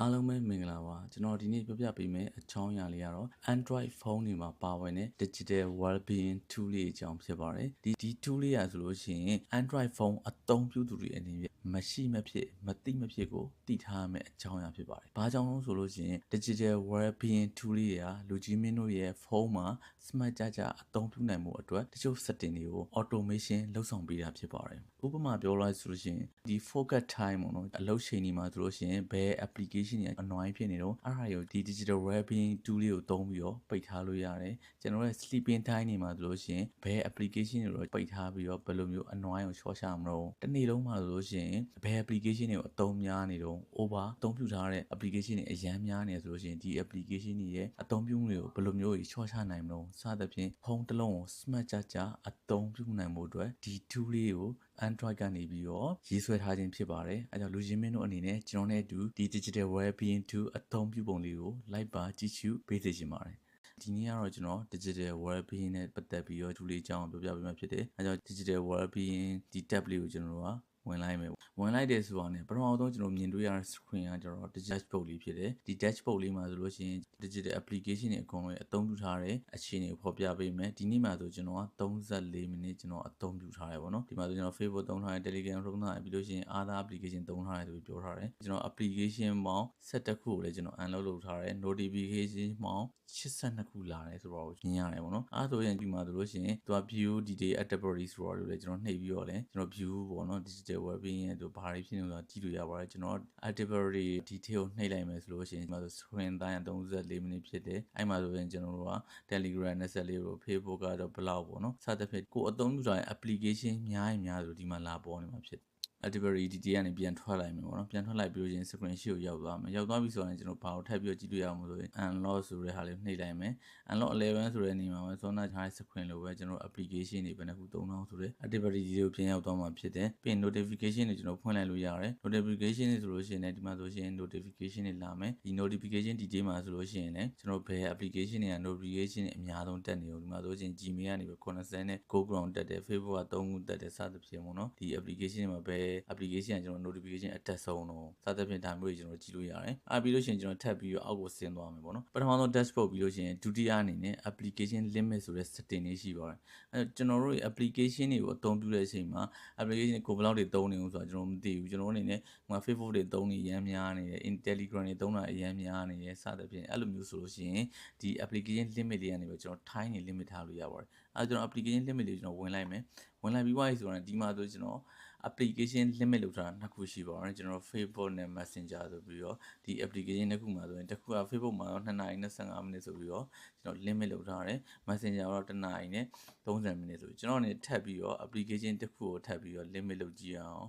အားလုံးပဲမင်္ဂလာပါကျွန်တော်ဒီနေ့ပြောပြပေးမယ့်အကြောင်းအရာလေးကတော့ Android phone တွေမှာပါဝင်တဲ့ Digital Wellbeing Tool လေးအကြောင်းဖြစ်ပါတယ်ဒီဒီ tool လေးอ่ะဆိုလို့ရှိရင် Android phone အသုံးပြုသူတွေအနေနဲ့မရှိမဖြစ်မသိမဖြစ်ကိုသိထားရမယ့်အကြောင်းအရာဖြစ်ပါတယ်ဘာကြောင့်လဲဆိုလို့ရှိရင် Digital Wellbeing Tool လေးတွေကလူကြီးမင်းတို့ရဲ့ဖုန်းမှာ smart ကြကြအသုံးပြုနိုင်မှုအတွက်တချို့ setting တွေကို automation လုပ်ဆောင်ပေးတာဖြစ်ပါတယ်ဥပမာပြောလိုက်ဆိုလို့ရှိရင်ဒီ focus time ပေါ့နော်အလုပ်ချိန်ဒီမှာဆိုလို့ရှိရင်ဘယ် application တွေအနွိုင်းဖြစ်နေတော့အဲ့ဒါကိုဒီ digital wellbeing tool လေးကိုသုံးပြီးတော့ပိတ်ထားလို့ရတယ်ကျွန်တော်ရဲ့ sleeping time တွေမှာဆိုလို့ရှိရင်ဘယ် application တွေတော့ပိတ်ထားပြီးတော့ဘယ်လိုမျိုးအနွိုင်းကို short ချမလို့တနေ့လုံးမှာဆိုလို့ရှိရင်ဘယ် application တွေကိုအသုံးများနေတော့ over အသုံးပြုထားတဲ့ application တွေအများများနေဆိုလို့ရှိရင်ဒီ application တွေရဲ့အသုံးပြုမှုတွေကိုဘယ်လိုမျိုးကြီး short ချနိုင်မလို့စသဖြင့်ဖုန်းတစ်လုံးကို smart ကြကြအသုံးပြုနိုင်မှုအတွက်ဒီ tool လေးကို Android ကနေပြီးတော့ရေးဆွဲထားခြင်းဖြစ်ပါတယ်။အဲကြောင့်လူချင်းမင်းတို့အနေနဲ့ကျွန်တော်နဲ့အတူဒီ Digital Wellbeing Tool အသုံးပြုပုံလေးကိုလိုက်ပါကြည့်ရှုပေးသိချင်ပါတယ်။ဒီနေ့ကတော့ကျွန်တော် digital wellbeing နဲ့ပတ်သက်ပြီးတော့ tool လေးအကြောင်းပြောပြပေးမှာဖြစ်တယ်။အဲကြောင့် digital wellbeing ဒီ tab လေးကိုကျွန်တော်တို့က ဝင်လိုက်မယ်ဝင်လိုက်တယ်ဆိုတာ ਨੇ ပထမဆုံးကျွန်တော်မြင်တွေ့ရတဲ့ screen ကကျတော့ dashboard လေးဖြစ်တယ်ဒီ dashboard လေးမှာဆိုလို့ရှိရင် digital application တွေအကုန်လုံးအသုံးပြုထားတဲ့အခြေအနေကိုဖော်ပြပေးမယ်ဒီနေ့မှာဆိုကျွန်တော်က34မိနစ်ကျွန်တော်အသုံးပြုထားတယ်ပေါ့နော်ဒီမှာဆိုကျွန်တော် Facebook သုံးထားတယ် Telegram သုံးထားတယ်ပြီးလို့ရှိရင် other application သုံးထားတယ်ဆိုပြီးပြောထားတယ်ကျွန်တော် application ပေါင်း7ခုကိုလည်းကျွန်တော် unload လုပ်ထားတယ် notification ပေါင်း82ခုလာတယ်ဆိုတော့မြင်ရတယ်ပေါ့နော်အဲဆိုရင်ဒီမှာဆိုလို့ရှိရင်သူက view detail activity ဆိုတော့လည်းကျွန်တော်နှိပ်ပြီးတော့လည်းကျွန်တော် view ပေါ့နော် digital wellbeing ရဲ့သူဘာတွေဖြစ်နေလဲကြည့်လို့ရပါတယ်ကျွန်တော် activity detail နှိပ်လိုက်မယ်ဆိုလို့ရှိရင်ဒီမှာဆို screen time 34မိနစ်ဖြစ်တယ်အဲ့မှာဆိုရင်ကျွန်တော်တို့က Telegram 24ကို Facebook ကတော့ဘလောက်ပေါ့နော်စသဖြင့်ကိုအသုံးပြုထားတဲ့ application များရင်များဆိုဒီမှာလာပေါ်နေမှာဖြစ်တယ် activity DT ကနေပြန်ထွက်လိုက်မယ်ပေါ့နော်ပြန်ထွက်လိုက်ပြီးလို့ချင်း screen ရှိကိုရောက်သွားမယ်ရောက်သွားပြီဆိုရင်ကျွန်တော်ဘာကိုထပ်ပြီးကြည့်လို့ရအောင်ဆိုရင် unlock ဆိုတဲ့ဟာလေးနှိပ်လိုက်မယ် unlock 11ဆိုတဲ့နေရာမှာစောနာထားတဲ့ screen လိုပဲကျွန်တော် application တွေဘယ်နှခု3000ဆိုတဲ့ activity တွေကိုပြန်ရောက်သွားမှာဖြစ်တယ်ပြီးရင် notification တွေကျွန်တော်ဖွင့်လိုက်လို့ရတယ် notification တွေဆိုလို့ရှိရင်လည်းဒီမှာဆိုရှင် notification တွေလာမယ်ဒီ notification detail မှာဆိုလို့ရှိရင်လည်းကျွန်တော်ဘယ် application တွေက notification တွေအများဆုံးတက်နေလို့ဒီမှာဆိုရှင် Gmail ကနေပဲ90နဲ့ Go Ground တက်တယ် Facebook က3ခုတက်တယ်စသဖြင့်ပေါ့နော်ဒီ application တွေမှာဘယ် application ကကျွန်တော် notification အတက်ဆုံးတော့စသဖြင့်ဒါမျိုးတွေကျွန်တော်ကြည့်လို့ရတယ်အားပြီးလို့ရှိရင်ကျွန်တော်ထပ်ပြီးတော့အောက်ကိုဆင်းသွားမယ်ပေါ့နော်ပထမဆုံး dashboard ပြီးလို့ရှိရင်ဒုတိယအနေနဲ့ application limit ဆိုတဲ့ setting လေးရှိပါတယ်အဲကျွန်တော်တို့ application တွေကိုအသုံးပြုတဲ့အချိန်မှာ application ကိုဘယ်လောက်တွေသုံးနေအောင်ဆိုတာကျွန်တော်မသိဘူးကျွန်တော်အနေနဲ့ဟို Facebook တွေသုံးနေရမ်းများနေတယ် in Telegram တွေသုံးတာအရမ်းများနေတယ်စသဖြင့်အဲ့လိုမျိုးဆိုလို့ရှိရင်ဒီ application limit လေးကနေပဲကျွန်တော် time နေ limit ထားလို့ရပါတယ်အဲကျွန်တော် application limit လေးကျွန်တော်ဝင်လိုက်မယ်ဝင်လိုက်ပြီးွားပြီဆိုတော့ဒီမှာဆိုကျွန်တော် application limit လောက်ထားတာနှစ်ခုရှိပါတော့ကျွန်တော် Facebook နဲ့ Messenger ဆိုပြီးတော့ဒီ application တစ်ခုမှာဆိုရင်တစ်ခုက Facebook မှာတော့2နာရီနဲ့15မိနစ်ဆိုပြီးတော့ကျွန်တော် limit လောက်ထားတယ် Messenger တော့1နာရီနဲ့30မိနစ်ဆိုပြီးကျွန်တော်အနေနဲ့ထပ်ပြီးတော့ application တစ်ခုကိုထပ်ပြီးတော့ limit လောက်ကြည့်အောင်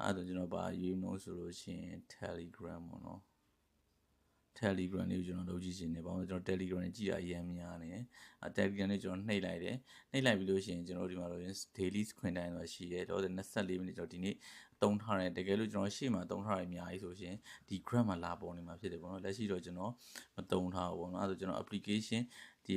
အဲဒါဆိုကျွန်တော်ဗာရေးမလို့ဆိုလို့ရှိရင် Telegram ပေါ့နော် Telegram လေးကိုကျွန်တော်လုပ်ကြည့်ရှင်နေပါဦးကျွန်တော် Telegram နဲ့ကြည့်ရအရင်များနေတယ်အဲ Telegram လေးကျွန်တော်နှိပ်လိုက်တယ်နှိပ်လိုက်ပြီးလို့ရှိရင်ကျွန်တော်ဒီမှာတော့ daily screen time ဆိုတာရှိတယ်တော့24မိနစ်ကျွန်တော်ဒီနေ့တုံးထားတယ်တကယ်လို့ကျွန်တော်ရှေ့မှာတုံးထားရအများကြီးဆိုရှင်ဒီ graph မှာလာပေါ်နေမှာဖြစ်တယ်ပေါ့နော်လက်ရှိတော့ကျွန်တော်မတုံးထားဘူးပေါ့နော်အဲဆိုကျွန်တော် application ဒီ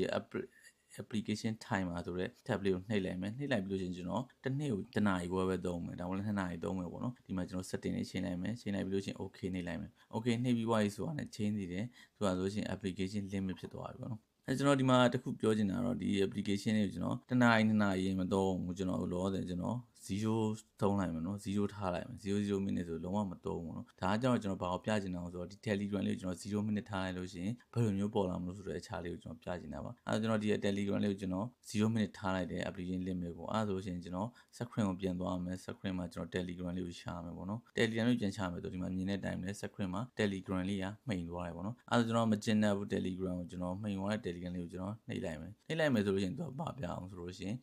application time မှာဆိုတော့ tab လေးကိုနှိပ်လိုက်မယ်နှိပ်လိုက်ပြီးလို့ရှိရင်ကျွန်တော်တစ်နေ့ကိုတစ်နာရီပဲပဲသုံးမယ်ဒါမှမဟုတ်2နာရီသုံးမယ်ပေါ့နော်ဒီမှာကျွန်တော် setting လေးချိန်လိုက်မယ်ချိန်လိုက်ပြီးလို့ရှိရင် okay နှိပ်လိုက်မယ် okay နှိပ်ပြီးွားပြီဆိုတာနဲ့ချိန်နေတယ်ဆိုတာဆိုရှင် application limit ဖြစ်သွားပြီပေါ့နော်အဲကျွန်တော်ဒီမှာတခုပြောချင်တာတော့ဒီ application လေးကိုကျွန်တော်တစ်နာရီနှစ်နာရီမသုံးဘူးကျွန်တော်လောတယ်ကျွန်တော် 0သုံးလိုက်မယ်နော်0ထားလိုက်မယ်00 minute ဆိုလုံးဝမသုံးဘူးနော်ဒါကြောင့်ကျွန်တော်ဘာကိုပြချင်တာဆိုတော့ဒီ Telegram လေးကိုကျွန်တော်0 minute ထားလိုက်လို့ရှိရင်ဘယ်လိုမျိုးပေါ်လာမလို့ဆိုတဲ့အခြားလေးကိုကျွန်တော်ပြချင်တာပါအဲကျွန်တော်ဒီ Telegram လေးကိုကျွန်တော်0 minute ထားလိုက်တဲ့ application limit ကိုအဲဆိုရှင်ကျွန်တော် screen ကိုပြန်သွားမယ် screen မှာကျွန်တော် Telegram လေးကိုရှာမယ်ပေါ့နော် Telegram လေးပြန်ရှာမယ်ဆိုဒီမှာမြင်တဲ့အတိုင်းပဲ screen မှာ Telegram လေးကမှိန်သွားတယ်ပေါ့နော်အဲဆိုကျွန်တော်မကျင်တဲ့ဘူး Telegram ကိုကျွန်တော်မှိန်သွားတဲ့ Telegram လေးကိုကျွန်တော်နှိပ်လိုက်မယ်နှိပ်လိုက်မယ်ဆိုလို့ရှိရင်သူကဘာပြအောင်ဆိုလို့ရှိရင်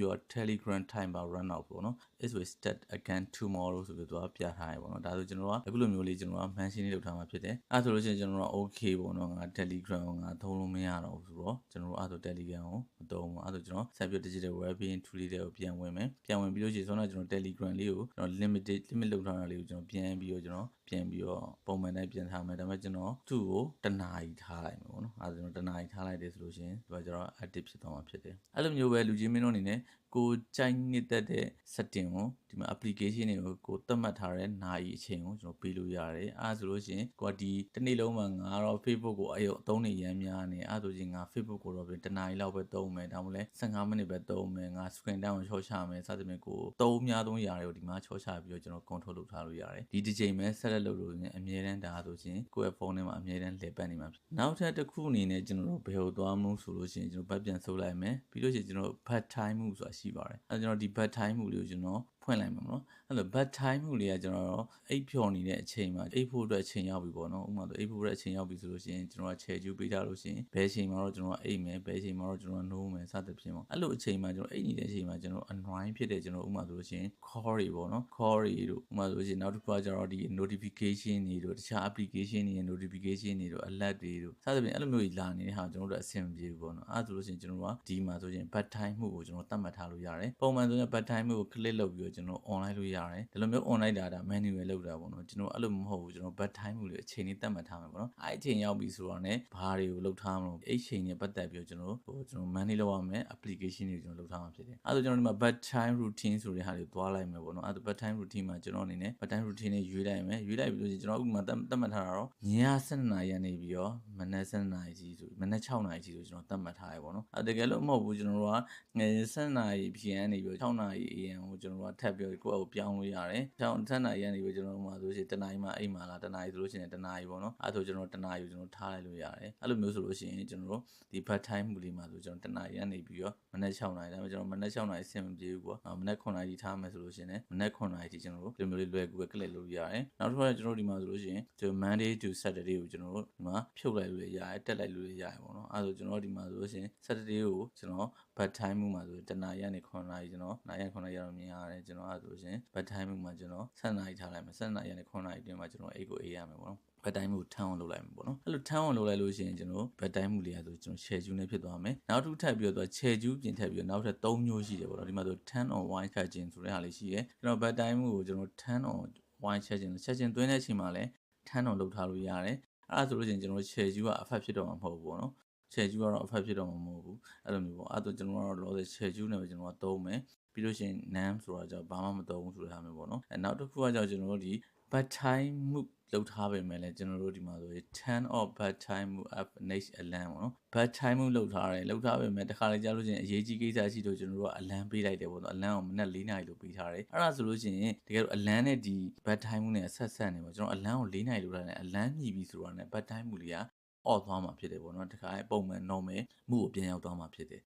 your telegram timer run out ပေါ့နော် it will start again tomorrow ဆိုပြီးတော့ပြထားရပေါ့နော်ဒါဆိုကျွန်တော်ကအခုလိုမျိုးလေးကျွန်တော်က mention လေးလုပ်ထားမှာဖြစ်တယ်အဲဆိုလို့ရှိရင်ကျွန်တော်က okay ပေါ့နော်ငါ telegram ကိုငါသုံးလို့မရတော့ဘူးဆိုတော့ကျွန်တော်အဲဆို telegram ကိုမသုံးဘူးအဲဆိုကျွန်တော်ဆက်ပြီး digital wellbeing tool လေးတွေကိုပြန်ဝင်မယ်ပြန်ဝင်ပြီးလို့ရှိရင်ဆိုတော့ကျွန်တော် telegram လေးကိုကျွန်တော် limited limit လုပ်ထားတာလေးကိုကျွန်တော်ပြန်ပြီးတော့ကျွန်တော်ပြန်ပြီးတော့ပုံမှန်တိုင်းပြန်ထားမယ်ဒါပေမဲ့ကျွန်တော်သူ့ကိုတနာရီထားလိုက်မယ်ပေါ့နော်အဲဆိုကျွန်တော်တနာရီထားလိုက်တယ်ဆိုလို့ရှိရင်ဒီကကျွန်တော် active ဖြစ်သွားမှာဖြစ်တယ်အဲ့လိုမျိုးပဲလူကြီးမင်းတို့အနေနဲ့ ကိုကြိုက်နေတဲ့တဲ့ setting ကိုဒီမှာ application တွေကိုကိုသတ်မှတ်ထားတဲ့နာရီအချိန်ကိုကျွန်တော်ပေးလို့ရတယ်အဲဒါဆိုလို့ရှိရင်ကိုကဒီတစ်နေ့လုံးမှာငါတော့ Facebook ကိုအယုံအသုံးနေရမ်းများနေအဲဒါဆိုရင်ငါ Facebook ကိုတော့ပြင်တစ်နာရီလောက်ပဲသုံးမယ်ဒါမှမဟုတ်လဲ15မိနစ်ပဲသုံးမယ်ငါ screen time ကိုချော့ချမယ်စသဖြင့်ကိုသုံးများသုံးရာတွေကိုဒီမှာချော့ချပြီးတော့ကျွန်တော် control လုပ်ထားလို့ရတယ်ဒီတစ်ချိန်ပဲ set လုပ်လို့ရင်အမြဲတမ်းဒါဆိုရင်ကိုယ့်ရဲ့ဖုန်းထဲမှာအမြဲတမ်းလှည့်ပတ်နေမှာဖြစ်နောက်ထပ်တစ်ခုအနေနဲ့ကျွန်တော်တို့ဘယ်လိုသွားမလို့ဆိုလို့ရှိရင်ကျွန်တော်ဘတ်ပြန်ဆုပ်လိုက်မယ်ပြီးလို့ရှိရင်ကျွန်တော် bad time မှုဆိုတာရှိပါတယ်အဲကျွန်တော်ဒီ bad time မှုလေးကိုကျွန်တော်ဖွင့်လိုက်မှာမနော်အဲ့လို bad time မှုလေးကကျွန်တော်တို့အိပ်ဖြော်နေတဲ့အချိန်မှာအိပ်ဖို့အတွက်အချိန်ရောက်ပြီပေါ့နော်ဥပမာဆိုအိပ်ဖို့အတွက်အချိန်ရောက်ပြီဆိုလို့ရှိရင်ကျွန်တော်ကခြေကျူးပေးထားလို့ရှိရင်ဘယ်အချိန်မှာတော့ကျွန်တော်အိပ်မယ်ဘယ်အချိန်မှာတော့ကျွန်တော်နိုးမယ်စသဖြင့်ပေါ့အဲ့လိုအချိန်မှာကျွန်တော်အိပ်နေတဲ့အချိန်မှာကျွန်တော် annoying ဖြစ်တဲ့ကျွန်တော်ဥပမာဆိုလို့ရှိရင် call တွေပေါ့နော် call တွေတို့ဥပမာဆိုလို့ရှိရင်နောက်တစ်ခုကကျတော့ဒီ notification တွေတို့တခြား application တွေရဲ့ notification တွေတို့ alert တွေတို့စသဖြင့်အဲ့လိုမျိုးကြီးလာနေတဲ့ဟာကျွန်တော်တို့အဆင်မပြေဘူးပေါ့နော်အဲ့ဒါဆိုလို့ရှိရင်ကျွန်တော်တို့ကဒီမှာဆိုရင် bad time မှုကိုကျွန်တော်သတ်မှတ်ထားလို့ရတယ်ပုံမှန်ဆိုရင် bad time မှုကို click လုပ်ပြီးတော့ကျွန်တော် online လို့ရတယ်ဒီလိုမျိုး online data manual လောက်တာပေါ့နော်ကျွန်တော်အဲ့လိုမဟုတ်ဘူးကျွန်တော် bad time မှုလေးအချိန်လေးသတ်မှတ်ထားမယ်ပေါ့နော်အဲ့အချိန်ရောက်ပြီဆိုတော့ ਨੇ ဘာတွေကိုလုပ်ထားမလို့အဲ့အချိန်နဲ့ပတ်သက်ပြီးတော့ကျွန်တော်ဟိုကျွန်တော် manage လုပ်ရမယ် application တွေကျွန်တော်လုပ်ထားမှာဖြစ်တယ်အဲ့ဒါကျွန်တော်ဒီမှာ bad time routine ဆိုတဲ့ဟာတွေသွားလိုက်မယ်ပေါ့နော်အဲ့ဒါ bad time routine မှာကျွန်တော်အနေနဲ့ bad time routine နဲ့ရွေးလိုက်မယ်ရွေးလိုက်ပြီးလို့ရှိရင်ကျွန်တော်ဥပမာသတ်မှတ်ထားတာတော့ည7နာရီကနေပြီးတော့မနက်7နာရီကြီးဆိုမနက်6နာရီကြီးဆိုကျွန်တော်သတ်မှတ်ထားရပေါ့နော်အဲ့တကယ်လို့မဟုတ်ဘူးကျွန်တော်တို့ကငယ်7နာရီ PM နေပြီးတော့6နာရီ AM ကိုကျွန်တော်တို့ကထပ်ပြီးကိုယ့်အကိုပြောင်းလို့ရတယ်6 7နာရီကနေပြီးကျွန်တော်တို့မှာဆိုလို့ရှိရင်တနာရီမှအိမ်မှာလားတနာရီဆိုလို့ရှိရင်တနာရီပေါ့နော်အဲ့ဒါဆိုကျွန်တော်တနာရီကိုကျွန်တော်ထားလိုက်လို့ရတယ်အဲ့လိုမျိုးဆိုလို့ရှိရင်ကျွန်တော်တို့ဒီ part time မူလေးမှာဆိုကျွန်တော်တနာရီကနေပြီးတော့မနက်6နာရီဒါပေမဲ့ကျွန်တော်မနက်6နာရီဆင်မပြေဘူးပေါ့မနက်9နာရီထားမယ်ဆိုလို့ရှိရင်မနက်9နာရီထိကျွန်တော်တို့ဒီမျိုးလေးလွယ်ကူပဲ click လုပ်ရတယ်နောက်တစ်ခါကျွန်တော်တို့ဒီမှာဆိုလို့ရှိရင်ကျွန်တော် Monday to Saturday ကိုကျွန်တော်တို့ဒီမှာဖြုတ်လိုက်လို့ရတယ်တက်လိုက်လို့ရတယ်ပေါ့နော်အဲ့ဒါဆိုကျွန်တော်ဒီမှာဆိုလို့ရှိရင် Saturday ကိုကျွန်တော် part time မှုမှာဆိုတနာရီကနေ9နာရီကျွန်တော်နာရီ9နာရီတော့မြင်ရတယ်ကျွန်တော်အဲ့ဒါဆိုရှင် part time မှုမှာကျွန်တော်7နာရီထားလိုက်မယ်7နာရီကနေ9နာရီအတွင်းမှာကျွန်တော်အိတ်ကိုအေးရမယ်ပေါ့နော်ဘတ်တိုင်းမှုထမ်းအောင်လုပ်လိုက်မှာပေါ့နော်အဲ့လိုထမ်းအောင်လုပ်လိုက်လို့ရှိရင်ကျွန်တော်ဘတ်တိုင်းမှုလေးရဆိုကျွန်တော် share ကျူးနဲ့ဖြစ်သွားမယ်နောက်တစ်ထပ်ပြီးတော့ share ကျူးပြင်ထပ်ပြီးတော့နောက်ထပ်3မျိုးရှိတယ်ပေါ့နော်ဒီမှာဆို10 on wine catching ဆိုတဲ့ဟာလေးရှိတယ်ကျွန်တော်ဘတ်တိုင်းမှုကိုကျွန်တော်10 on wine catching catching သွင်းတဲ့အချိန်မှာလည်း10 on လုပ်ထားလို့ရတယ်အဲ့ဒါဆိုလို့ရှိရင်ကျွန်တော် share ကျူးကအဖက်ဖြစ်တော့မှာမဟုတ်ဘူးပေါ့နော် share ကျူးကတော့အဖက်ဖြစ်တော့မှာမဟုတ်ဘူးအဲ့လိုမျိုးပေါ့အဲ့တော့ကျွန်တော်ကတော့လောဆယ် share ကျူးနဲ့ပဲကျွန်တော်ကသုံးမယ် ပြီးလို့ရှိရင် nam ဆိုတာကြောင့်ဘာမှမသုံးဘူးဆိုတဲ့ဟာမျိုးပေါ့နော်အဲနောက်တစ်ခုကကြောင့်ကျွန်တော်တို့ဒီ bad time မှုလောက်ထားပေမဲ့လည်းကျွန်တော်တို့ဒီမှာဆိုရင်10 of bad time မှု up next alarm ပေါ့နော် bad time မှုလောက်ထားတယ်လောက်ထားပေမဲ့တခါလေကြာလို့ရှိရင်အရေးကြီးကိစ္စရှိတော့ကျွန်တော်တို့ကအလန်းပေးလိုက်တယ်ပေါ့နော်အလန်းကိုမနက်၄နာရီလို့ပေးထားတယ်အဲ့ဒါဆိုလို့ရှိရင်တကယ်လို့အလန်းနဲ့ဒီ bad time မှုနဲ့ဆက်ဆက်နေပေါ့ကျွန်တော်အလန်းကို၄နာရီလို့ထားတယ်အလန်းမြည်ပြီးဆိုတာနဲ့ bad time မှုလေးကအော့သွားမှာဖြစ်တယ်ပေါ့နော်တခါပုံမှန် normal မှုကိုပြန်ရောက်သွားမှာဖြစ်တယ်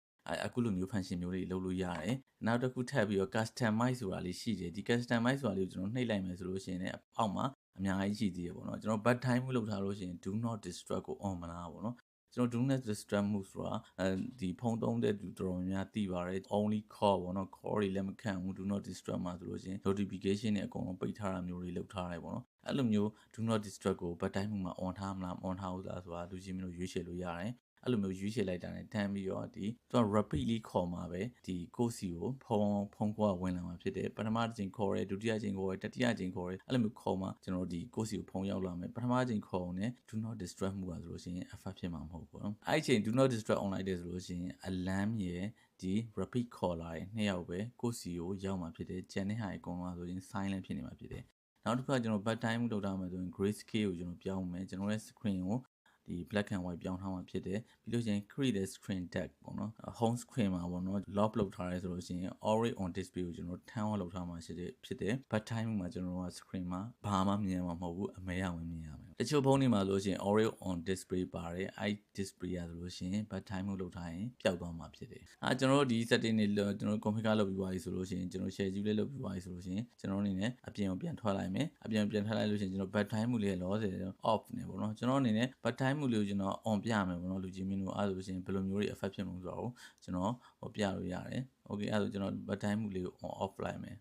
အခုလိုမျိုး function မျိုးတွေလုပ်လို့ရတယ်နောက်တစ်ခုထပ်ပြီးတော့ customize ဆိုတာလေးရှိတယ်ဒီ customize ဆိုတာလေးကိုကျွန်တော်နှိပ်လိုက်မယ်ဆိုလို့ရှိရင်လည်းအောက်မှာအများကြီးရှိသေးတယ်ပေါ့နော်ကျွန်တော် bad time မှုလုပ်ထားလို့ရှိရင် do not disturb ကို on မလားပေါ့နော်ကျွန်တော် do not disturb မှုဆိုတာအဲဒီဖုန်းသုံးတဲ့သူတော်တော်များများသိပါတယ် only call ပေါ့နော် call တွေလည်းမခံဘူး do not disturb မှာဆိုလို့ရှိရင် notification တွေအကုန်လုံးပိတ်ထားတာမျိုးတွေလုပ်ထားရတယ်ပေါ့နော်အဲ့လိုမျိုး do not disturb ကို bad time မှုမှာ on ထားမလား on ထားဘူးလားဆိုတာလူချင်းမျိုးရွေးချယ်လို့ရတယ် အဲ့လိုမျိုးရွေးချယ်လိုက်တာနဲ့တန်းပြီးတော့ဒီသူက rapidly ခေါ်မှာပဲဒီကိုစီကိုဖုံဖုံကွာဝင်လာမှာဖြစ်တယ်ပထမတစ်ချိန်ခေါ်ရဲဒုတိယချိန်ခေါ်ရဲတတိယချိန်ခေါ်ရဲအဲ့လိုမျိုးခေါ်မှာကျွန်တော်ဒီကိုစီကိုဖုံရောက်လာမယ်ပထမချိန်ခေါ်နေ do not disturb မှုပါဆိုလို့ရှိရင် effect ဖြစ်မှာမဟုတ်ဘူးเนาะအဲ့ချိန် do not disturb online တယ်ဆိုလို့ရှိရင် alarm ရဲ့ဒီ repeat caller ရဲ့နှစ်ယောက်ပဲကိုစီကိုရောက်မှာဖြစ်တယ်ကျန်တဲ့ဟာအကုန်လုံးဆိုရင် silent ဖြစ်နေမှာဖြစ်တယ်နောက်တစ်ခါကျွန်တော် bad time လုပ်ထားမှာဆိုရင် gray scale ကိုကျွန်တော်ပြောင်းမယ်ကျွန်တော်ရဲ့ screen ကို ဒီ black and white ပြောင်းထားမှာဖြစ်တယ်ပြီးလို့ရှိရင် create the screen tag ပေါ့နော် home screen မှာပေါ့နော် lock လုပ်ထားရဲဆိုလို့ရှိရင် already on display ကိုကျွန်တော် turn on လုပ်ထားမှာဖြစ်တယ်ဖြစ်တယ် but time မှာကျွန်တော်က screen မှာဘာမှမြင်မှာမဟုတ်ဘူးအမဲရဝင်မြင်ရမယ် တချို့ဖုန်းတွေမှာလို့ရှိရင် already on display ပါတယ်အဲ့ display ရဆိုလို့ရှိရင် but time ကိုလုပ်ထားရင်ပျောက်သွားမှာဖြစ်တယ်အဲကျွန်တော်တို့ဒီ setting တွေကျွန်တော် configure လုပ်ပြီးသွားပြီဆိုလို့ရှိရင်ကျွန်တော် share ကြီးလေးလုပ်ပြီးသွားပြီဆိုလို့ရှိရင်ကျွန်တော်အနေနဲ့အပြင်ကိုပြန်ထွက်လိုက်မယ်အပြင်ပြန်ထွက်လိုက်လို့ရှိရင်ကျွန်တော် bad time မှုလေးလောဆယ် off နေပေါ့နော်ကျွန်တော်အနေနဲ့ bad time မှုလေးကိုကျွန်တော် on ပြမယ်ပေါ့နော်လူကြီးမင်းတို့အဲ့ဒါဆိုရှင်ဘယ်လိုမျိုးတွေ effect ဖြစ်မှာဆိုတော့ကျွန်တော်ဟောပြလို့ရတယ် okay အဲ့ဒါဆိုကျွန်တော် bad time မှုလေးကို on off လိုက်မယ်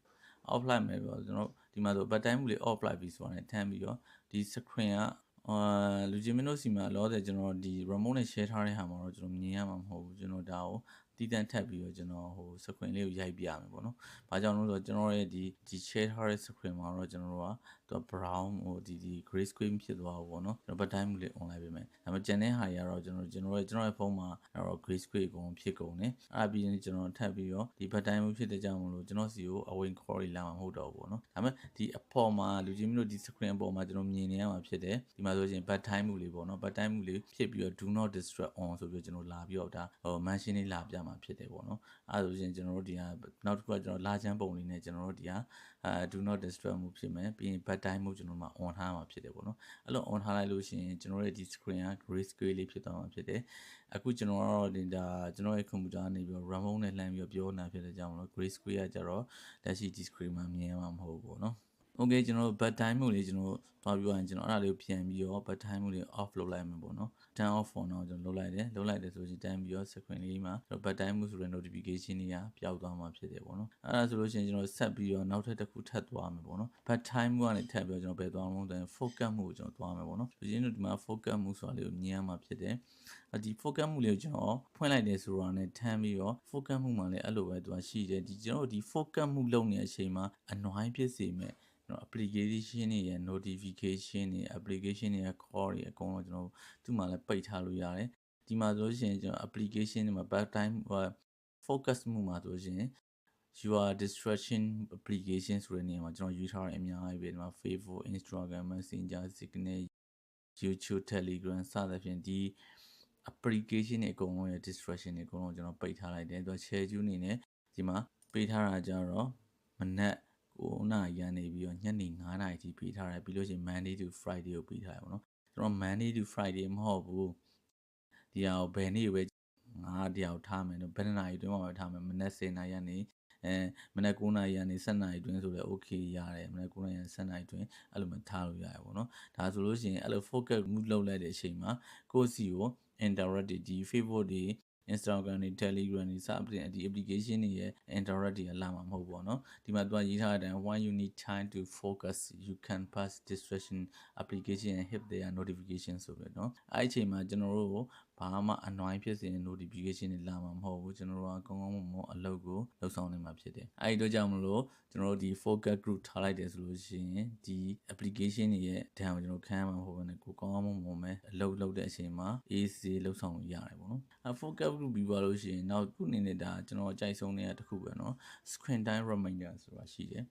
off လိုက်မယ်ပေါ့ကျွန်တော်ဒီမှာဆို bad time မှုလေး off လိုက်ပြီဆိုတာနဲ့ထမ်းပြီးတော့ဒီ screen ကအာလူကြီးမင်းတို့စီမှာလောတယ်ကျွန်တော်ဒီ remote နဲ့ share ထားတဲ့ဟာမှာတော့ကျွန်တော်မြင်ရမှာမဟုတ်ဘူးကျွန်တော်ဒါကို တည်တံ့ထပ်ပြီးတော့ကျွန်တော်ဟို screen လေးကိုရိုက်ပြရမယ်ပေါ့နော်။ဘာကြောင့်လဲဆိုတော့ကျွန်တော်ရဲ့ဒီဒီ share ထားတဲ့ screen မှာတော့ကျွန်တော်တို့ကသူက brown ဟိုဒီဒီ gray screen ဖြစ်သွားဘူးပေါ့နော်ကျွန်တော် back time လေး on လိုက်ပေးမယ်ဒါပေမဲ့ကျန်တဲ့ဟာတွေကတော့ကျွန်တော်ကျွန်တော်ရဲ့ကျွန်တော်ရဲ့ဖုန်းမှာတော့ gray screen အကုန်ဖြစ်ကုန်တယ်အဲ့ဒါပြီးရင်ကျွန်တော်ထပ်ပြီးတော့ဒီ back time ဖြစ်တဲ့ကြောင့်မလို့ကျွန်တော်စီကိုအဝင် call တွေလာမှာမဟုတ်တော့ဘူးပေါ့နော်ဒါပေမဲ့ဒီအပေါ်မှာလူကြီးမျိုးတို့ဒီ screen အပေါ်မှာကျွန်တော်မြင်နေရမှာဖြစ်တယ်ဒီမှာဆိုရင် back time မှုလေးပေါ့နော် back time မှုလေးဖြစ်ပြီးတော့ do not disturb on ဆိုပြီးတော့ကျွန်တော်လာပြီးတော့ဒါဟို mention လေးလာပြမှာဖြစ်တယ်ပေါ့နော်အဲ့ဒါဆိုရင်ကျွန်တော်တို့ဒီဟာနောက်တစ်ခုကကျွန်တော်လာချမ်းပုံလေးနဲ့ကျွန်တော်တို့ဒီဟာအဲ do not disturb မှုဖြစ်မယ်ပြီးရင် back time မှုကျွန်တော်မှာ on ထားမှာဖြစ်တယ်ပေါ့နော်အဲ့လို on ထားလိုက်လို့ရှိရင်ကျွန်တော်ရဲ့ဒီ screen က gray scale လေးဖြစ်သွားမှာဖြစ်တယ်အခုကျွန်တော်ကတော့ဒီဒါကျွန်တော်ရဲ့ computer ကနေပြီးတော့ remote နဲ့လှမ်းပြီးတော့ပြောနေတာဖြစ်တဲ့ကြောင့်မလို့ gray scale ကကြတော့လက်ရှိ display မှာမြင်ရမှာမဟုတ်ဘူးပေါ့နော် okay ကျွန်တော်တို့ back time မှုလေးကျွန်တော်သွားပြောရင်ကျွန်တော်အဲ့ဒါလေးကိုပြန်ပြီးတော့ back time မှုလေး off လုပ်လိုက်မှာပေါ့နော် turn off on တော့ကျွန်တော်လုပ်လိုက်တယ်လုပ်လိုက်တယ်ဆိုရင်တန်းပြီးတော့ screen လေးမှာကျွန်တော် back time မှုဆိုတဲ့ notification တွေကပျောက်သွားမှာဖြစ်တယ်ပေါ့နော်အဲ့ဒါဆိုလို့ရှိရင်ကျွန်တော်ဆက်ပြီးတော့နောက်ထပ်တစ်ခုထပ်သွားမှာပေါ့နော် back time မှုကနေထပ်ပြီးတော့ကျွန်တော်ဘယ်သွားမလို့ဆိုရင် focus မှုကိုကျွန်တော်သွားမှာပေါ့နော်ဒီရင်တို့ဒီမှာ focus မှုဆိုတာလေးကိုမြင်ရမှာဖြစ်တယ်ဒီ focus မှုလေးကိုကျွန်တော်ဖွင့်လိုက်တယ်ဆိုတော့ ਨੇ ထမ်းပြီးတော့ focus မှုမှာလည်းအဲ့လိုပဲသူကရှိတယ်ဒီကျွန်တော်ဒီ focus မှုလုပ်နေတဲ့အချိန်မှာအနွိုင်းဖြစ်စေမဲ့ကျွ န်တော် application တွေရဲ့ notification တွေ application တွေရဲ့ call တွေအကုန်လုံးကျွန်တော်သူ့မှာလည်းပိတ်ထားလို့ရတယ်ဒီမှာဆိုလို့ရှိရင်ကျွန်တော် application တွေမှာ back time focus မှုမှာဆိုလို့ရှိရင် your distraction application ဆိုတဲ့နေရာမှာကျွန်တော်ရွေးထားတဲ့အများကြီးပဲဒီမှာ Facebook Instagram Messenger Signal YouTube Telegram စသဖြင့်ဒီ application တွေအကုန်လုံးရဲ့ distraction တွေအကုန်လုံးကျွန်တော်ပိတ်ထားလိုက်တယ်သူက schedule အနေနဲ့ဒီမှာပေးထားတာကြတော့မနက် 9နာရီကနေပြီးတော့ညနေ9နာရီထိပေးထားတယ်ပြီးလို့ရှိရင် Monday to Friday ကိုပေးထားတယ်ပေါ့နော်ကျွန်တော် Monday to Friday မဟုတ်ဘူးဒီဟာကိုဘယ်နေ့ပဲငါဒီဟာကိုထားမယ်နော်ဘယ်နှစ်နာရီတွင်းမှာပဲထားမယ်မနက်10နာရီကနေအဲမနက်9နာရီကနေ10နာရီတွင်းဆိုလည်း okay ရတယ်မနက်9နာရီကနေ10နာရီတွင်းအဲ့လိုမှထားလို့ရတယ်ပေါ့နော်ဒါဆိုလို့ရှိရင်အဲ့လို focus move လုပ်လိုက်တဲ့အချိန်မှာကိုယ့်စီကို indirect ဒီ Facebook တွေ Instagram တွေ Telegram the application တွေရဲ့ interrupt တွေကလာမှာမဟုတ်ပေါ့နော်ဒီမှာသူကရေးထားတဲ့အတိုင်း when you need time to focus you can pass distraction application and hit their notification ဆိုပြီးတော့အဲ့အချိန်မှာကျွန်တော်တို့ ဘာမှ annoying ဖြစ်စေတဲ့ notification တွေလာမှာမဟုတ်ဘူးကျွန်တော်တို့ကကောင်းကောင်းမွန်မွန်အလုပ်ကိုလုပ်ဆောင်နေမှာဖြစ်တယ်အဲ့ဒီတော့ကြောင့်မလို့ကျွန်တော်တို့ဒီ focus group ထားလိုက်တယ်ဆိုလို့ရှိရင်ဒီ application တွေရဲ့ဒဏ်ကိုကျွန်တော်ခံရမှာမဟုတ်ဘဲနဲ့ကိုကောင်းကောင်းမွန်မွန်ပဲအလုပ်လုပ်တဲ့အချိန်မှာ AC လုပ်ဆောင်ရတယ်ပေါ့နော်အဲ့ focus group ပြီးပါလို့ရှိရင်နောက်ခုအနေနဲ့ဒါကျွန်တော်အကြိုက်ဆုံးတဲ့တစ်ခုပဲနော် screen time reminder ဆိုတာရှိတယ်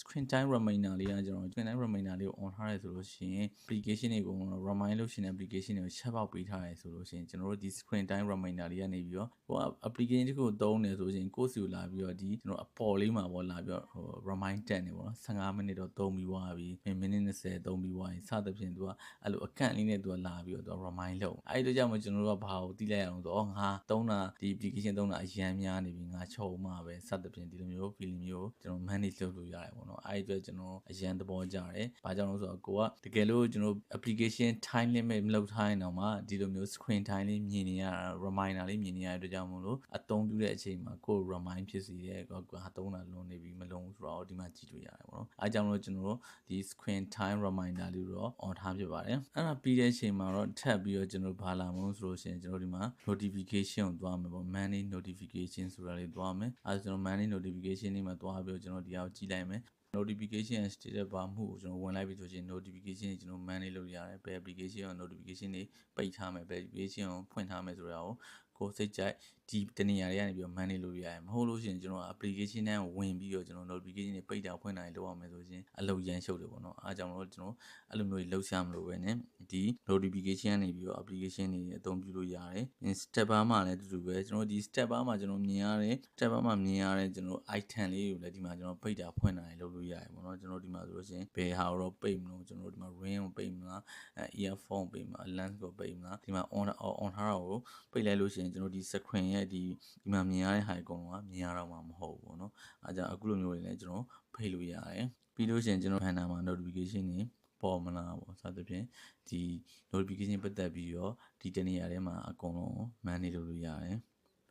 screen time reminder လေးကကျွန်တော် screen time reminder လေးကို on ထားရဲဆိုလို့ရှိရင် application တွေကို remind လုပ်ရှင်တဲ့ application တွေကိုချက်ပေါက်ပေးထားရဲဆိုလို့ရှိရင်ကျွန်တော်တို့ဒီ screen time reminder လေးကနေပြီးတော့ဟို application တစ်ခုကိုသုံးနေဆိုရင်ကိုယ့်စီကိုလာပြီးတော့ဒီကျွန်တော်အပေါ်လေးမှာပေါ့လာပြီးတော့ဟို remind တက်နေပေါ့နော်15မိနစ်တော့သုံးပြီးသွားပြီမိနစ်20သုံးပြီးသွားရင်စသဖြင့်သူကအဲ့လိုအခန့်လေးနဲ့သူကလာပြီးတော့သူက remind လုပ်အဲ့ဒီတော့ကြောင့်မကျွန်တော်တို့ကဘာကိုသိလိုက်ရအောင်ဆိုတော့ငါသုံးတာဒီ application သုံးတာအရန်များနေပြီငါချုပ်မှပဲစသဖြင့်ဒီလိုမျိုး feeling မျိုးကျွန်တော် manage လုပ်လို့ရတယ်ပေါ့နော်အဲ့ဒီအတွက်ကျွန်တော်အရန်သဘောကျတယ်ဘာကြောင့်လဲဆိုတော့ကိုကတကယ်လို့ကျွန်တော် application time limit မလုပ်ထားရင်တော့မှဒီလိုမျိုး screen time လေးမြင်နေရတာ reminder လေးမြင်နေရတဲ့အတွက်ကြောင့်မို့လို့အသုံးပြုတဲ့အချိန်မှာကို remind ဖြစ်စီတဲ့ကိုကသုံးတာလွန်နေပြီမလွန်ဘူးဆိုတော့ဒီမှာကြည့်တွေ့ရတယ်ပေါ့နော်အဲကြောင့်လို့ကျွန်တော်တို့ဒီ screen time reminder လေးတော့ on ထားဖြစ်ပါတယ်အဲ့ဒါပြီးတဲ့အချိန်မှာတော့ထပ်ပြီးတော့ကျွန်တော်ဘာလာမလို့ဆိုလို့ရှိရင်ကျွန်တော်ဒီမှာ notification ကိုသွားမယ်ပေါ့ manage notification ဆိုတာလေးသွားမယ်အဲဒါကျွန်တော် manage notification လေးမှာသွားပြီးတော့ကျွန်တော်ဒီဟာကိုကြည့်လိုက်မယ် notification status ဘာမှုကိုကျွန်တော်ဝင်လိုက်ပြီဆိုရင် notification တွေကျွန်တော် manage လုပ်ရတယ်ဘယ် application ကို notification တွေပိတ်ထားမယ်ဘယ် application ကိုဖွင့်ထားမယ်ဆိုတာကို ကိုစိတ်ကြိုက်ဒီတနေရာတွေကနေပြီးတော့ manage လုပ်ရတယ်မဟုတ်လို့ရှိရင်ကျွန်တော် application တန်းကိုဝင်ပြီးတော့ကျွန်တော် notification တွေပိတ်တာဖွင့်တာတွေလုပ်အောင်မယ်ဆိုရင်အလုပ်ရမ်းရှုပ်တယ်ပေါ့နော်အားကြောင့်လို့ကျွန်တော်အဲ့လိုမျိုးလှုပ်ရှားမလို့ပဲねဒီ notification ကနေပြီးတော့ application တွေအသုံးပြုလို့ရတယ် step bar မှာလည်းအတူတူပဲကျွန်တော်ဒီ step bar မှာကျွန်တော်မြင်ရတဲ့ step bar မှာမြင်ရတဲ့ကျွန်တော် item လေးကိုလည်းဒီမှာကျွန်တော်ပိတ်တာဖွင့်တာတွေလုပ်လို့ရတယ်ပေါ့နော်ကျွန်တော်ဒီမှာဆိုလို့ရှိရင်ဘယ်ဟာတော့ပိတ်မလို့ကျွန်တော်ဒီမှာ ring ကိုပိတ်မလား earphone ပိတ်မလား lens ကိုပိတ်မလားဒီမှာ on on ထားတာကိုပိတ်လိုက်လို့ရှိရင်ကျွန်တော်ဒီ screen ရဲ့ဒီဒီမှာမြင်ရတဲ့ဟာအကုန်လုံးကမြင်ရတော့မှာမဟုတ်ဘူးပေါ့နော်အဲကြောင့်အခုလိုမျိုးတွေလည်းကျွန်တော်ဖိတ်လို့ရတယ်ပြီးလို့ရှိရင်ကျွန်တော် banner မှာ notification တွေပေါ်မလားပေါ့စသဖြင့်ဒီ notification ပတ်သက်ပြီးတော့ဒီတနေရာထဲမှာအကုန်လုံး manage လုပ်လို့ရတယ်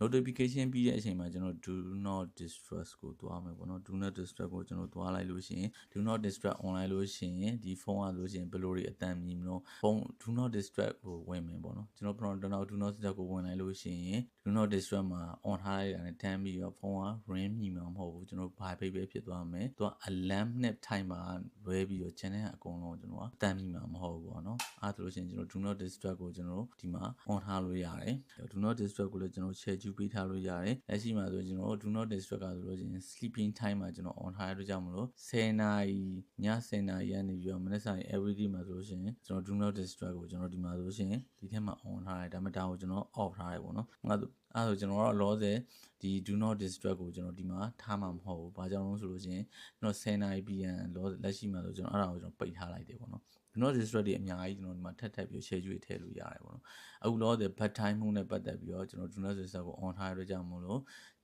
notification ပြီးတဲ့အချိန်မှာကျွန်တော် do not disturb ကိုသွားမယ်ပေါ့နော် do not disturb ကိုကျွန်တော်သွားလိုက်လို့ရှိရင် do not disturb online လို့ရှိရင်ဒီဖုန်းကလို့ရှိရင်ဘယ်လိုတွေအတန်မြည်မလို့ဖုန်း do not disturb ကိုဝင်မယ်ပေါ့နော်ကျွန်တော် pronto တော့ do not disturb ကိုဝင်လိုက်လို့ရှိရင် do not disturb မှာ on ထားလိုက်တာနဲ့တန်းပြီးတော့ဖုန်းက ring မြည်မှာမဟုတ်ဘူးကျွန်တော်ဘာဖိတ်ပဲဖြစ်သွားမယ်သူက alarm နဲ့ timer လွဲပြီးတော့ channel အကုန်လုံးကျွန်တော်ကအတန်မြည်မှာမဟုတ်ဘူးပေါ့နော်အဲဒါဆိုလို့ရှိရင်ကျွန်တော် do not disturb ကိုကျွန်တော်ဒီမှာ on ထားလို့ရတယ် do not disturb ကိုလည်းကျွန်တော် schedule ပေးထားလို့ရတယ်လက်ရှိမှာဆိုကျွန်တော် do not disturb ကဆိုလို့ရှိရင် sleeping time မှာကျွန်တော် on ထားရလို့ကြောင့်မလို့10နာရီည10နာရီကနေပြီးတော့မနေ့ဆိုင် everyday မှာဆိုလို့ရှိရင်ကျွန်တော် do not disturb ကိုကျွန်တော်ဒီမှာဆိုလို့ရှိရင်ဒီထဲမှာ on ထားရတယ်ဒါပေမဲ့ဒါကိုကျွန်တော် off ထားရပေါ့နော်ငါတို့အဲဆိုကျွန်တော်ကတော့လောဆယ်ဒီ do not disturb ကိုကျွန်တော်ဒီမှာထားမှာမဟုတ်ဘူး။ဘာကြောင့်လဲဆိုလို့ရှိရင်ကျွန်တော်10နာရီပြီးရင်လောလက်ရှိမှာဆိုကျွန်တော်အဲ့ဒါကိုကျွန်တော်ပိတ်ထားလိုက်တယ်ပေါ့နော်။ do not disturb တွေအများကြီးကျွန်တော်ဒီမှာထပ်ထပ်ပြီး share ကျွေးထည့်လို့ရတယ်ပေါ့နော်။အခုလောဆယ် bad time မှုနဲ့ပတ်သက်ပြီးတော့ကျွန်တော် do not disturb ကို on ထားရတဲ့ကြောင့်မို့လို့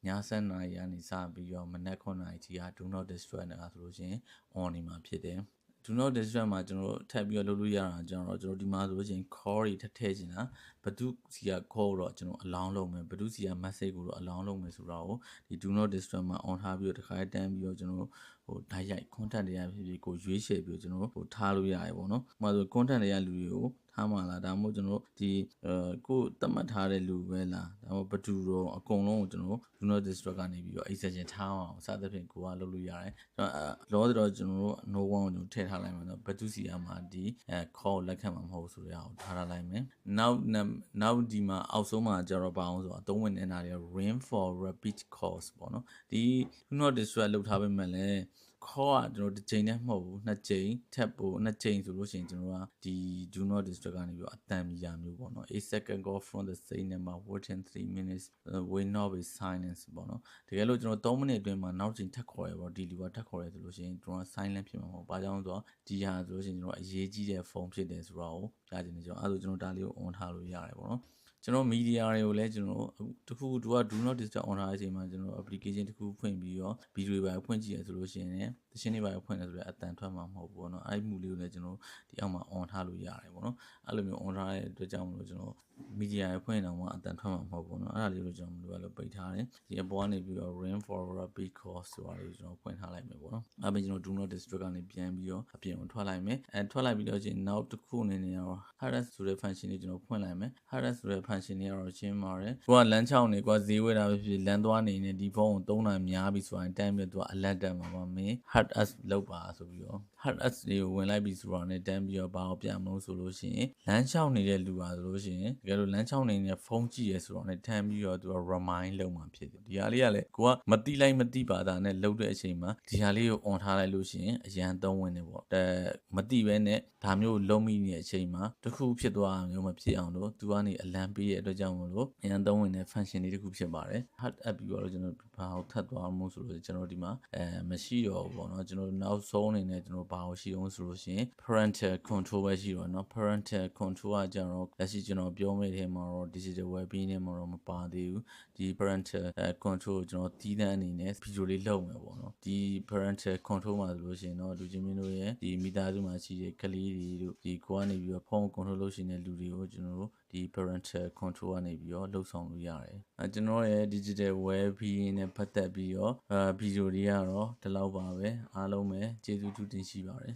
ည7နာရီကနေစပြီးတော့မနက်9နာရီကြီးက do not disturb နေတာဆိုလို့ရှိရင် on နေမှာဖြစ်တယ်။ do not disturb မှာကျွန်တော်ထပ်ပြီးတော့လုပ်လို့ရတာကျွန်တော်ကျွန်တော်ဒီမှာဆိုလို့ရှိရင် call တွေထပ်ထည့်ချင်တာဘဒုစီက call တော့ကျွန်တော်အလောင်းလုပ်မယ်ဘဒုစီက message ကိုတော့အလောင်းလုပ်မယ်ဆိုတော့ဒီ do not disturb မှာ on ထားပြီးတော့တစ်ခါတန်းပြီးတော့ကျွန်တော်ဟိုဓာတ်ရိုက် content တွေကဖြစ်ဖြစ်ကိုရွေးချယ်ပြီးတော့ကျွန်တော်ဟိုထားလို့ရတယ်ပေါ့နော်။ဥပမာဆို content တွေကလူတွေကို ထားမှလားဒါမှမဟုတ်ကျွန်တော်ဒီအဲကိုသတ်မှတ်ထားတဲ့လူပဲလားဒါမှမဟုတ်ဘဒူတော့အကုန်လုံးကိုကျွန်တော် do not disturb ကနေပြီးတော့ exception ထားအောင်စသဖြင့်ကိုကလုပ်လို့ရတယ်ကျွန်တော်လောတော့ကျွန်တော်တို့ no one ကိုထည့်ထားလိုက်မှာတော့ဘဒူစီကမှဒီအဲ call လက်ခံမှာမဟုတ်ဆိုရအောင်ထားထားလိုက်မယ်နောက်နောက်ဒီမှာအောက်ဆုံးမှာကျတော့ပါအောင်ဆိုတော့အသုံးဝင်နေတာတွေ ring for repeat calls ပေါ့နော်ဒီ do not disturb လောက်ထားပေးမယ်လဲ ခေါ်ကကျွန်တော်တစ်ချိန်နဲ့မဟုတ်ဘူးနှစ်ချိန်ထပ်ပို့နှစ်ချိန်ဆိုလို့ရှိရင်ကျွန်တော်ကဒီ do not disturb ကနေပြီးတော့အတန်မီယာမျိုးပေါ့နော် a second call from the same number within 3 minutes uh, will not be silence ပေါ့နော်တကယ်လို့ကျွန်တော်3မိနစ်အတွင်းမှာနောက်ချိန်ထပ်ခေါ်ရပေါ့ဒီလူကထပ်ခေါ်ရဆိုလို့ရှိရင်ကျွန်တော် silent ဖြစ်မှာမဟုတ်ဘာကြောင့်လဲဆိုတော့ဒီဟာဆိုလို့ရှိရင်ကျွန်တော်အရေးကြီးတဲ့ဖုန်းဖြစ်တယ်ဆိုတော့ကြားချင်တယ်ကျွန်တော်အဲဆိုကျွန်တော်ဒါလေးကို on ထားလို့ရတယ်ပေါ့နော် ကျွန်တော် media တွေကိုလည်းကျွန်တော်တခုတူက do not disturb on ထားတဲ့အချိန်မှာကျွန်တော် application တခုဖွင့်ပြီးတော့ video တွေပါဖွင့်ကြည့်ရဆိုလို့ရှိရင်လည်းတခြင်းတွေပါဖွင့်တယ်ဆိုတော့အတန်ထွက်မှာမဟုတ်ဘူးပေါ့နော်အဲ့ဒီမူလေးကိုလည်းကျွန်တော်ဒီအောက်မှာ on ထားလို့ရတယ်ပေါ့နော်အဲ့လိုမျိုး on ထားတဲ့အတွက်ကြောင့်မလို့ကျွန်တော် media တွေဖွင့်တော့မှအတန်ထွက်မှာမဟုတ်ဘူးနော်အဲ့ဒါလေးကိုကျွန်တော်မလိုလို့ပိတ်ထားတယ်ဒီအပေါ်ကနေပြီးတော့ rain for rapid course ဆိုတာလေးကျွန်တော်ဖွင့်ထားလိုက်မယ်ပေါ့နော်အဲ့ပြီးကျွန်တော် do not disturb ကနေပြန်ပြီးတော့အပြင်ကိုထွက်လိုက်မယ်အဲထွက်လိုက်ပြီးတော့ချင်းနောက်တစ်ခုအနေနဲ့တော့ harass ဆိုတဲ့ function လေးကျွန်တော်ဖွင့်လိုက်မယ် harass ဆိုတဲ့ function လေးကတော့ရှင်းပါတယ်ကိုကလမ်းချောင်းနေကိုကဈေးဝယ်တာပဲဖြစ်လမ်းသွားနေနေဒီဖုန်းကိုသုံးတာများပြီဆိုရင်တန်းပြီးတော့ alert တက်မှာပါမင်း hard us လောက်ပါဆိုပြီးတော့ hard us တွေကိုဝင်လိုက်ပြီဆိုတော့ねတန်းပြီးတော့ဘာကိုပြမလို့ဆိုလို့ရှိရင်လမ်းချောင်းနေတဲ့လူပါဆိုလို့ရှိရင်တကယ်လို့လမ်းချောင်းနေတဲ့ဖုန်းကြည့်ရဆိုတော့ねတန်းပြီးတော့သူက remind လုပ်မှာဖြစ်တယ်ဒီဟာလေးကလည်းကိုကမတိလိုက်မတိပါတာနဲ့လှုပ်တဲ့အချိန်မှာဒီဟာလေးကို on ထားလိုက်လို့ရှိရင်အရန်သုံးဝင်နေပေါ့အဲမတိပဲနဲ့ဒါမျိုးလုံးမိနေတဲ့အချိန်မှာတခုဖြစ်သွားမျိုးမဖြစ်အောင်လို့သူကနေအလံပေးတဲ့အတွက်ကြောင့်မလို့အရန်သုံးဝင်တဲ့ function လေးတခုဖြစ်ပါတယ် hard app ပြီးတော့ကျွန်တော်ဘာကိုထပ်သွားမှုဆိုလို့ကျွန်တော်ဒီမှာအဲမရှိတော့ဘူးပေါ့နော်ကျွန်တော်နောက်ဆုံးအနေနဲ့ကျွန်တော်ဘာကိုရှိအောင်ဆိုလို့ရှိရင် parental control ပဲရှိတော့เนาะ parental control ကကျတော့လက်ရှိကျွန်တော်ပြောမိတဲ့မှာတော့ digital well-being နဲ့မှာတော့မပါသေးဘူးဒီ parental control ကိုကျွန်တော်တီးတန်းအနေနဲ့ video လေးလုပ်မယ်ပေါ့နော်ဒီ parental control မှာဆိုလို့ရှိရင်တော့လူချင်းမင်းတို့ရဲ့ဒီမိသားစုမှာရှိတဲ့ကလေးတွေတို့ဒီကိုကနေပြီးတော့ဖုန်း control လုပ်ရှင်တဲ့လူတွေကိုကျွန်တော်တို့ ဒီ parental control ကနေပြီးတော့လှုပ်ဆောင်လို့ရတယ်အဲကျွန်တော်ရဲ့ digital well-being နဲ့ပတ်သက်ပြီးတော့အဲ video တွေကတော့ဒီလောက်ပါပဲအားလုံးပဲကျေးဇူးတူတင်ရှိပါတယ်